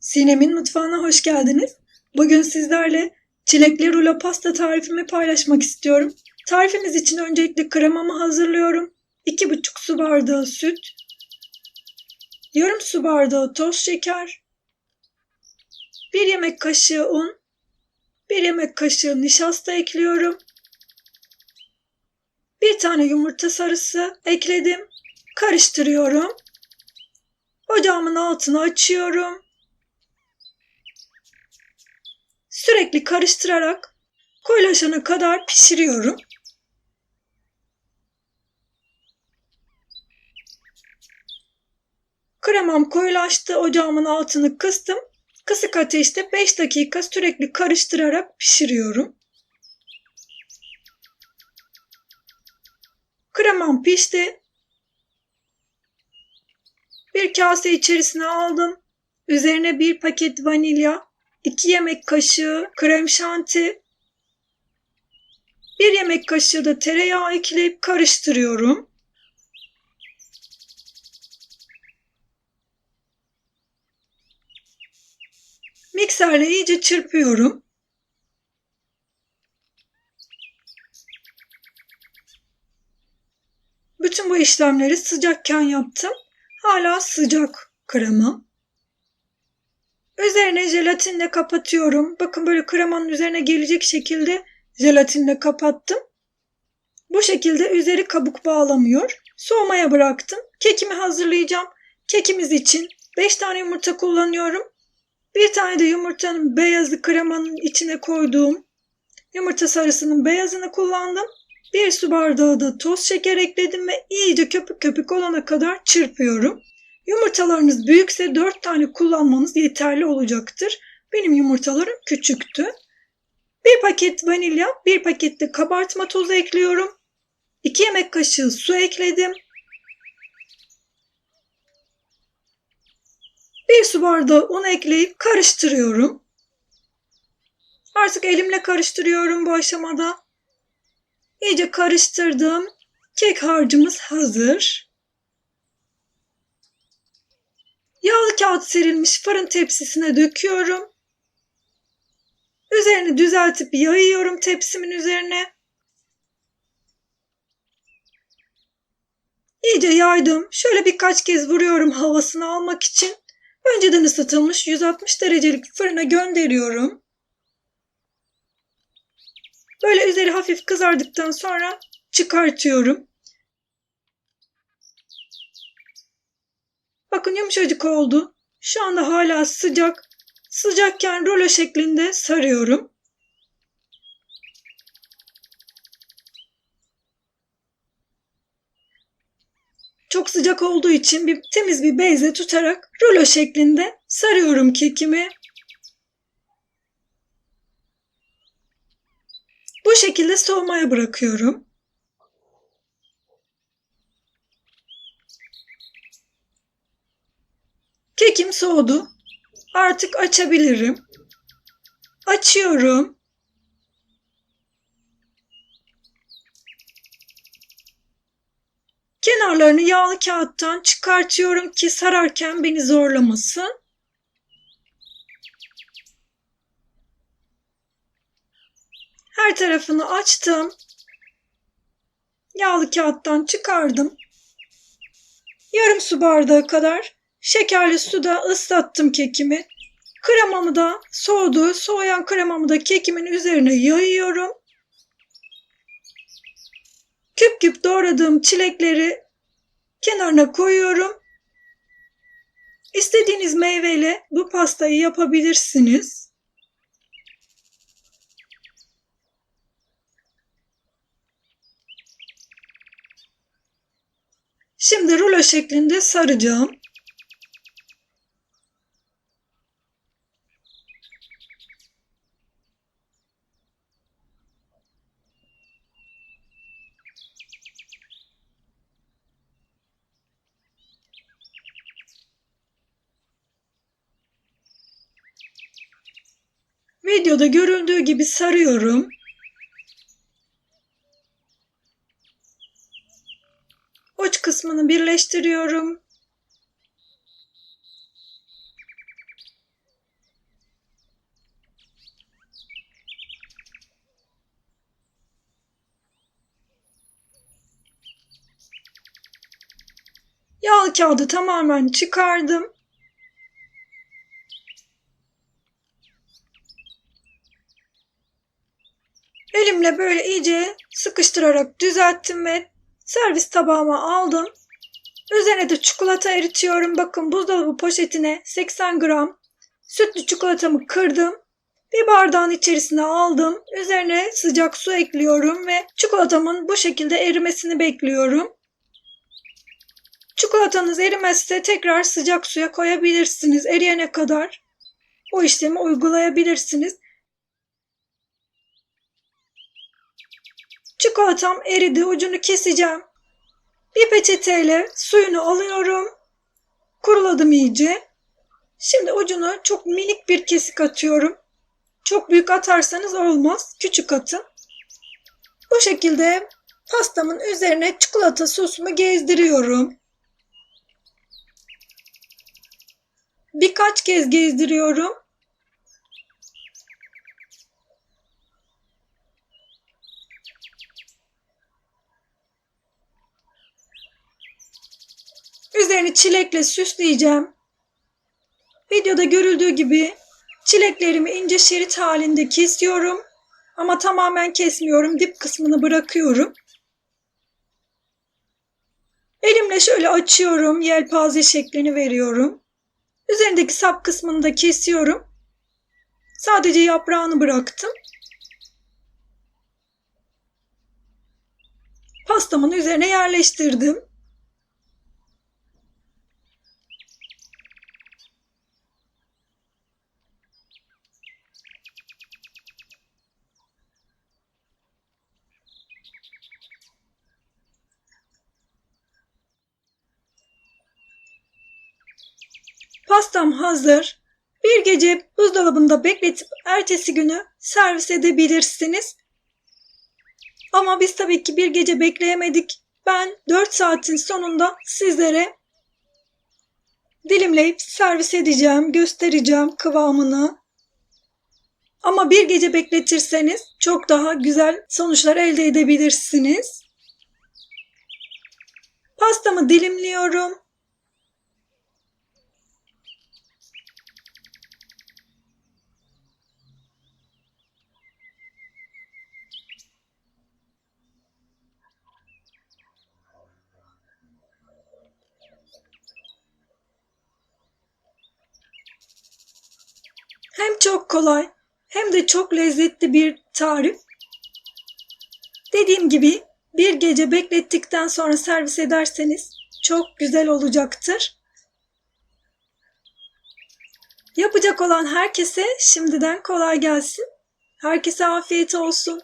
Sinem'in mutfağına hoş geldiniz. Bugün sizlerle çilekli rulo pasta tarifimi paylaşmak istiyorum. Tarifimiz için öncelikle kremamı hazırlıyorum. 2,5 su bardağı süt, yarım su bardağı toz şeker, 1 yemek kaşığı un, 1 yemek kaşığı nişasta ekliyorum. Bir tane yumurta sarısı ekledim. Karıştırıyorum. Ocağımın altını açıyorum. Sürekli karıştırarak koyulaşana kadar pişiriyorum. Kremam koyulaştı. Ocağımın altını kıstım. Kısık ateşte 5 dakika sürekli karıştırarak pişiriyorum. Kremam pişti. Bir kase içerisine aldım. Üzerine bir paket vanilya, 2 yemek kaşığı krem şanti, 1 yemek kaşığı da tereyağı ekleyip karıştırıyorum. Mikserle iyice çırpıyorum. Bütün bu işlemleri sıcakken yaptım. Hala sıcak krema. Üzerine jelatinle kapatıyorum. Bakın böyle kremanın üzerine gelecek şekilde jelatinle kapattım. Bu şekilde üzeri kabuk bağlamıyor. Soğumaya bıraktım. Kekimi hazırlayacağım. Kekimiz için 5 tane yumurta kullanıyorum. Bir tane de yumurtanın beyazı kremanın içine koyduğum yumurta sarısının beyazını kullandım. Bir su bardağı da toz şeker ekledim ve iyice köpük köpük olana kadar çırpıyorum. Yumurtalarınız büyükse 4 tane kullanmanız yeterli olacaktır. Benim yumurtalarım küçüktü. Bir paket vanilya, bir paket de kabartma tozu ekliyorum. 2 yemek kaşığı su ekledim. Bir su bardağı un ekleyip karıştırıyorum. Artık elimle karıştırıyorum bu aşamada. İyice karıştırdım. Kek harcımız hazır. Yağlı kağıt serilmiş fırın tepsisine döküyorum. Üzerini düzeltip yayıyorum tepsimin üzerine. İyice yaydım. Şöyle birkaç kez vuruyorum havasını almak için. Önceden ısıtılmış 160 derecelik fırına gönderiyorum. Böyle üzeri hafif kızardıktan sonra çıkartıyorum. Bakın yumuşacık oldu. Şu anda hala sıcak. Sıcakken rulo şeklinde sarıyorum. Çok sıcak olduğu için bir temiz bir bezle tutarak rulo şeklinde sarıyorum kekimi. Bu şekilde soğumaya bırakıyorum. Kekim soğudu. Artık açabilirim. Açıyorum. Kenarlarını yağlı kağıttan çıkartıyorum ki sararken beni zorlamasın. Her tarafını açtım. Yağlı kağıttan çıkardım. Yarım su bardağı kadar şekerli suda ıslattım kekimi. Kremamı da soğudu. Soğuyan kremamı da kekimin üzerine yayıyorum. Küp küp doğradığım çilekleri kenarına koyuyorum. İstediğiniz meyveyle bu pastayı yapabilirsiniz. Şimdi rulo şeklinde saracağım. Videoda görüldüğü gibi sarıyorum. Uç kısmını birleştiriyorum. Yağlı kağıdı tamamen çıkardım. Elimle böyle iyice sıkıştırarak düzelttim ve servis tabağıma aldım. Üzerine de çikolata eritiyorum. Bakın buzdolabı poşetine 80 gram sütlü çikolatamı kırdım. Bir bardağın içerisine aldım. Üzerine sıcak su ekliyorum ve çikolatamın bu şekilde erimesini bekliyorum. Çikolatanız erimezse tekrar sıcak suya koyabilirsiniz. Eriyene kadar o işlemi uygulayabilirsiniz. Çikolatam eridi. Ucunu keseceğim. Bir peçeteyle suyunu alıyorum. Kuruladım iyice. Şimdi ucunu çok minik bir kesik atıyorum. Çok büyük atarsanız olmaz. Küçük atın. Bu şekilde pastamın üzerine çikolata sosumu gezdiriyorum. Birkaç kez gezdiriyorum. Üzerini çilekle süsleyeceğim. Videoda görüldüğü gibi çileklerimi ince şerit halinde kesiyorum. Ama tamamen kesmiyorum. Dip kısmını bırakıyorum. Elimle şöyle açıyorum. Yelpaze şeklini veriyorum. Üzerindeki sap kısmını da kesiyorum. Sadece yaprağını bıraktım. Pastamın üzerine yerleştirdim. Pastam hazır. Bir gece buzdolabında bekletip ertesi günü servis edebilirsiniz. Ama biz tabii ki bir gece bekleyemedik. Ben 4 saatin sonunda sizlere dilimleyip servis edeceğim, göstereceğim kıvamını. Ama bir gece bekletirseniz çok daha güzel sonuçlar elde edebilirsiniz. Pastamı dilimliyorum. Hem çok kolay hem de çok lezzetli bir tarif. Dediğim gibi bir gece beklettikten sonra servis ederseniz çok güzel olacaktır. Yapacak olan herkese şimdiden kolay gelsin. Herkese afiyet olsun.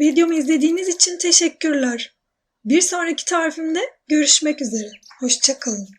Videomu izlediğiniz için teşekkürler. Bir sonraki tarifimde görüşmek üzere. Hoşçakalın.